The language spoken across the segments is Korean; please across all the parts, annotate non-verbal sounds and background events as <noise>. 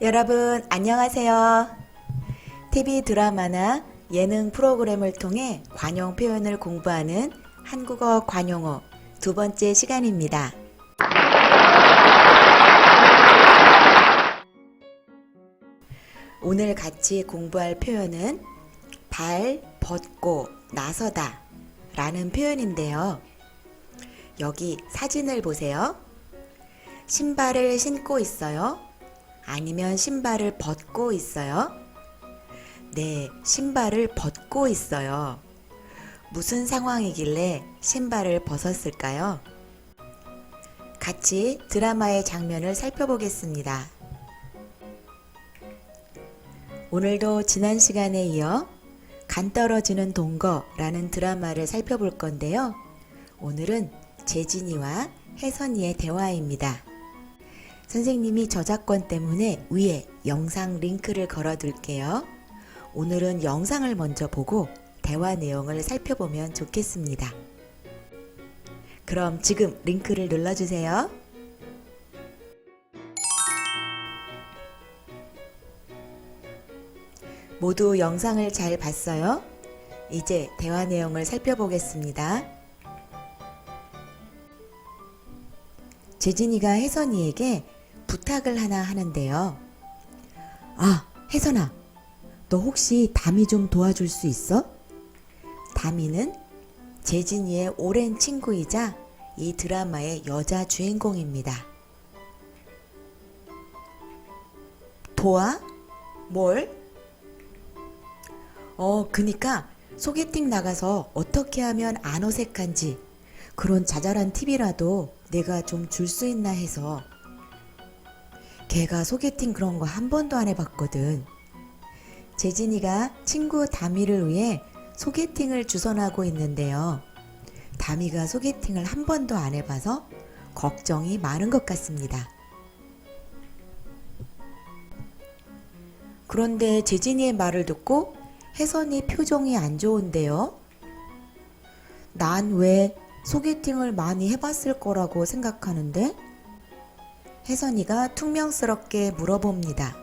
여러분, 안녕하세요. TV 드라마나 예능 프로그램을 통해 관용 표현을 공부하는 한국어 관용어 두 번째 시간입니다. 오늘 같이 공부할 표현은 발 벗고 나서다 라는 표현인데요. 여기 사진을 보세요. 신발을 신고 있어요. 아니면 신발을 벗고 있어요? 네, 신발을 벗고 있어요. 무슨 상황이길래 신발을 벗었을까요? 같이 드라마의 장면을 살펴보겠습니다. 오늘도 지난 시간에 이어 간 떨어지는 동거라는 드라마를 살펴볼 건데요. 오늘은 재진이와 혜선이의 대화입니다. 선생님이 저작권 때문에 위에 영상 링크를 걸어 둘게요. 오늘은 영상을 먼저 보고 대화 내용을 살펴보면 좋겠습니다. 그럼 지금 링크를 눌러주세요. 모두 영상을 잘 봤어요? 이제 대화 내용을 살펴보겠습니다. 재진이가 혜선이에게 부탁을 하나 하는데요. 아, 혜선아, 너 혹시 담이 좀 도와줄 수 있어? 담이는 재진이의 오랜 친구이자 이 드라마의 여자 주인공입니다. 도와? 뭘? 어, 그니까 소개팅 나가서 어떻게 하면 안 어색한지 그런 자잘한 팁이라도 내가 좀 줄 수 있나 해서 걔가 소개팅 그런 거 한 번도 안 해봤거든. 재진이가 친구 다미를 위해 소개팅을 주선하고 있는데요. 다미가 소개팅을 한 번도 안 해봐서 걱정이 많은 것 같습니다. 그런데 재진이의 말을 듣고 혜선이 표정이 안 좋은데요. 난 왜 소개팅을 많이 해봤을 거라고 생각하는데? 혜선이가 퉁명스럽게 물어봅니다.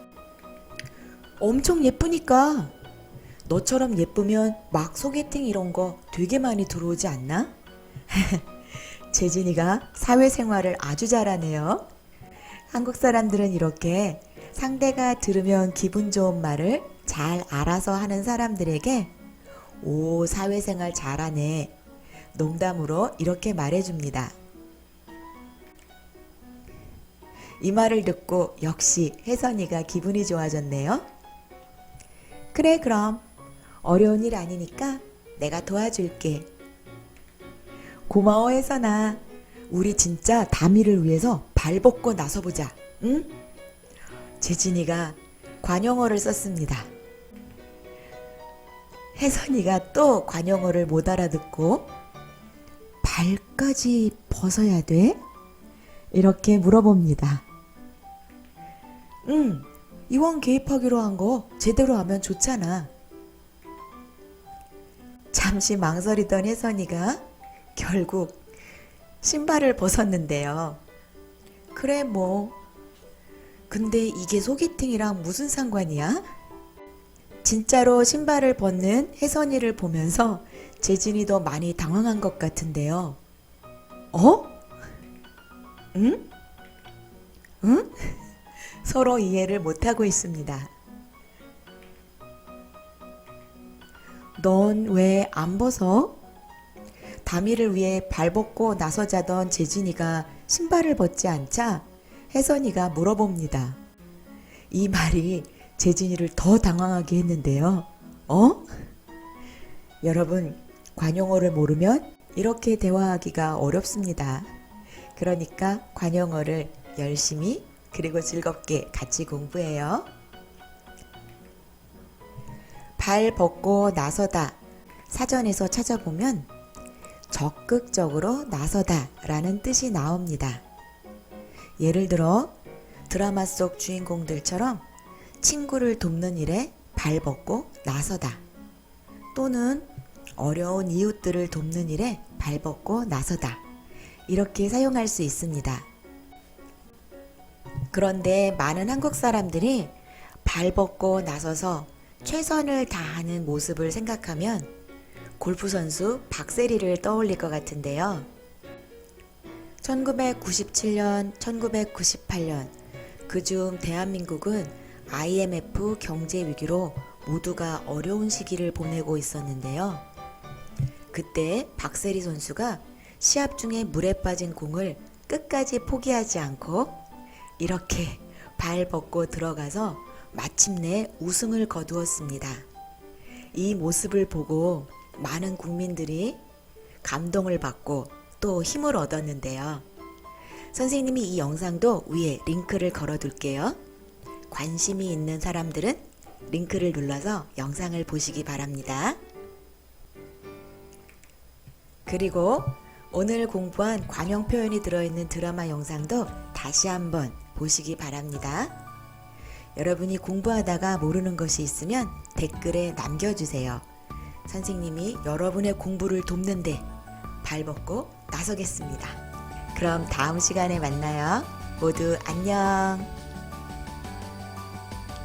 엄청 예쁘니까. 너처럼 예쁘면 막 소개팅 이런 거 되게 많이 들어오지 않나? <laughs> 재진이가 사회생활을 아주 잘하네요. 한국 사람들은 이렇게 상대가 들으면 기분 좋은 말을 잘 알아서 하는 사람들에게 오, 사회생활 잘하네. 농담으로 이렇게 말해줍니다. 이 말을 듣고 역시 혜선이가 기분이 좋아졌네요. 그래, 그럼. 어려운 일 아니니까 내가 도와줄게. 고마워, 혜선아. 우리 진짜 다미를 위해서 발 벗고 나서보자. 응? 재진이가 관용어를 썼습니다. 혜선이가 또 관용어를 못 알아듣고 발까지 벗어야 돼? 이렇게 물어봅니다. 응, 이왕 개입하기로 한 거 제대로 하면 좋잖아. 잠시 망설이던 혜선이가 결국 신발을 벗었는데요. 그래, 뭐. 근데 이게 소개팅이랑 무슨 상관이야? 진짜로 신발을 벗는 혜선이를 보면서 재진이도 많이 당황한 것 같은데요. 어? 응? 응? <laughs> 서로 이해를 못하고 있습니다. 넌 왜 안 벗어? 다미를 위해 발 벗고 나서자던 재진이가 신발을 벗지 않자 혜선이가 물어봅니다. 이 말이 재진이를 더 당황하게 했는데요. 어? 여러분, 관용어를 모르면 이렇게 대화하기가 어렵습니다. 그러니까 관용어를 열심히 그리고 즐겁게 같이 공부해요. 발 벗고 나서다. 사전에서 찾아보면 적극적으로 나서다 라는 뜻이 나옵니다. 예를 들어 드라마 속 주인공들처럼 친구를 돕는 일에 발 벗고 나서다. 또는 어려운 이웃들을 돕는 일에 발 벗고 나서다. 이렇게 사용할 수 있습니다. 그런데 많은 한국 사람들이 발 벗고 나서서 최선을 다하는 모습을 생각하면 골프 선수 박세리를 떠올릴 것 같은데요. 1997년, 1998년 그중 대한민국은 IMF 경제 위기로 모두가 어려운 시기를 보내고 있었는데요. 그때 박세리 선수가 시합 중에 물에 빠진 공을 끝까지 포기하지 않고 이렇게 발 벗고 들어가서 마침내 우승을 거두었습니다. 이 모습을 보고 많은 국민들이 감동을 받고 또 힘을 얻었는데요. 선생님이 이 영상도 위에 링크를 걸어 둘게요. 관심이 있는 사람들은 링크를 눌러서 영상을 보시기 바랍니다. 그리고 오늘 공부한 관용 표현이 들어있는 드라마 영상도 다시 한번 보시기 바랍니다. 여러분이 공부하다가 모르는 것이 있으면 댓글에 남겨주세요. 선생님이 여러분의 공부를 돕는데 발벗고 나서겠습니다. 그럼 다음 시간에 만나요. 모두 안녕.